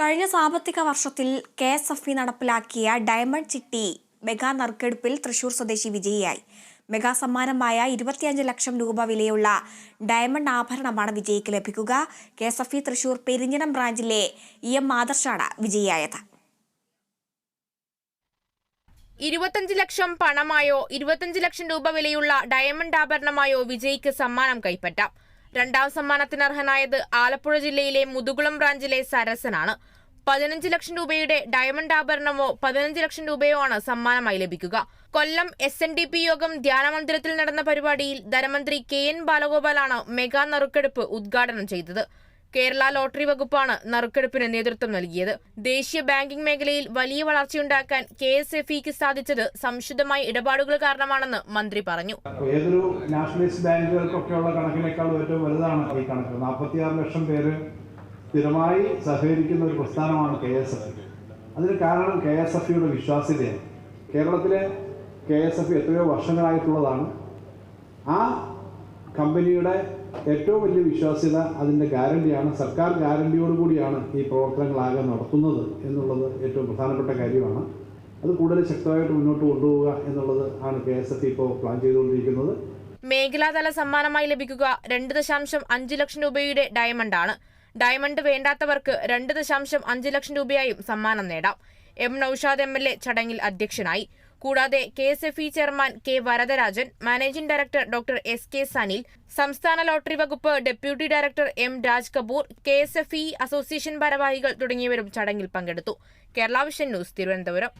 കഴിഞ്ഞ സാമ്പത്തിക വർഷത്തിൽ കെ എസ് എഫ് ഇ നടപ്പിലാക്കിയ ഡയമണ്ട് ചിട്ടി മെഗാ നറുക്കെടുപ്പിൽ തൃശൂർ സ്വദേശി വിജയിയായി. മെഗാ സമ്മാനമായ ഇരുപത്തിയഞ്ച് ലക്ഷം രൂപ വിലയുള്ള ഡയമണ്ട് ആഭരണമാണ് വിജയിക്ക് ലഭിക്കുക. K S F E Thrissur Perinjanam ബ്രാഞ്ചിലെ E M ആദർശാണ് വിജയിയായത്. ഇരുപത്തഞ്ച് ലക്ഷം പണമായോ ഇരുപത്തഞ്ച് ലക്ഷം രൂപ വിലയുള്ള ഡയമണ്ട് ആഭരണമായോ വിജയിക്ക് സമ്മാനം കൈപ്പറ്റാം. രണ്ടാം സമ്മാനത്തിന് അർഹനായത് ആലപ്പുഴ ജില്ലയിലെ മുതുകുളം ബ്രാഞ്ചിലെ സരസനാണ്. പതിനഞ്ച് ലക്ഷം രൂപയുടെ ഡയമണ്ട് ആഭരണമോ പതിനഞ്ച് ലക്ഷം രൂപയോ ആണ് സമ്മാനമായി ലഭിക്കുക. Kollam S N D P Yogam ധ്യാനമന്ദിരത്തിൽ നടന്ന പരിപാടിയിൽ ധനമന്ത്രി കെ എൻ ബാലഗോപാലാണ് മെഗാ നറുക്കെടുപ്പ് ഉദ്ഘാടനം ചെയ്തത്. കേരള ലോട്ടറി വകുപ്പാണ് നറുക്കെടുപ്പിന് നേതൃത്വം നൽകിയത്. ദേശീയ ബാങ്കിംഗ് മേഖലയിൽ വലിയ വളർച്ചയുണ്ടാക്കാൻ കെ എസ് എഫ് ഇക്ക് സാധിച്ചത് സംശുദ്ധമായ ഇടപാടുകൾ കാരണമാണെന്ന് മന്ത്രി പറഞ്ഞു. ഏതൊരു നാഷണലൈസ്ഡ് ബാങ്കുകൾക്കൊക്കെയുള്ള കണക്കിനേക്കാൾ ഏറ്റവും വലുതാണ് ഈ കണക്ക്. നാൽപ്പത്തിയാറ് ലക്ഷം പേര് സ്ഥിരമായി സഹകരിക്കുന്ന ഒരു പ്രസ്ഥാനമാണ് കെ എസ് എഫ്. അതിന് കാരണം കെ എസ് എഫ് യുടെ വിശ്വാസ്യതയാണ്. കേരളത്തിലെ കെ എസ് എഫ് എത്രയോ വർഷങ്ങളായിട്ടുള്ളതാണ്. ആ കമ്പനിയുടെ ഏറ്റവും വലിയ വിശ്വാസ്യത അതിന്റെ ഗ്യാരണ്ടിയാണ് സർക്കാർ ഗ്യാരണ്ടിയോടുകൂടിയാണ് ഈ പ്രവർത്തനങ്ങളാകെ നടത്തുന്നത് എന്നുള്ളത് ഏറ്റവും പ്രധാനപ്പെട്ട കാര്യമാണ്. അത് കൂടുതൽ ശക്തമായിട്ട് മുന്നോട്ട് കൊണ്ടുപോവുക എന്നുള്ളത് ആണ് കെ എസ് എഫ് ഇപ്പോൾ പ്ലാൻ ചെയ്തുകൊണ്ടിരിക്കുന്നത്. മേഖലാതല സമ്മാനമായി ലഭിക്കുക രണ്ട് ദശാംശം അഞ്ച് ലക്ഷം രൂപയുടെ ഡയമണ്ടാണ്. ഡയമണ്ട് വേണ്ടാത്തവർക്ക് രണ്ട് ദശാംശം അഞ്ച് ലക്ഷം രൂപയായും സമ്മാനം നേടാം. M Naushad M L A ചടങ്ങിൽ അധ്യക്ഷനായി. കൂടാതെ K S F E chairman K Varadarajan managing director doctor S K Sanil സംസ്ഥാന ലോട്ടറി വകുപ്പ് deputy director M Raj Kapoor K S F E association ഭാരവാഹികൾ തുടങ്ങിയവരും ചടങ്ങിൽ പങ്കെടുത്തു. Kerala vision news Thiruvananthapuram.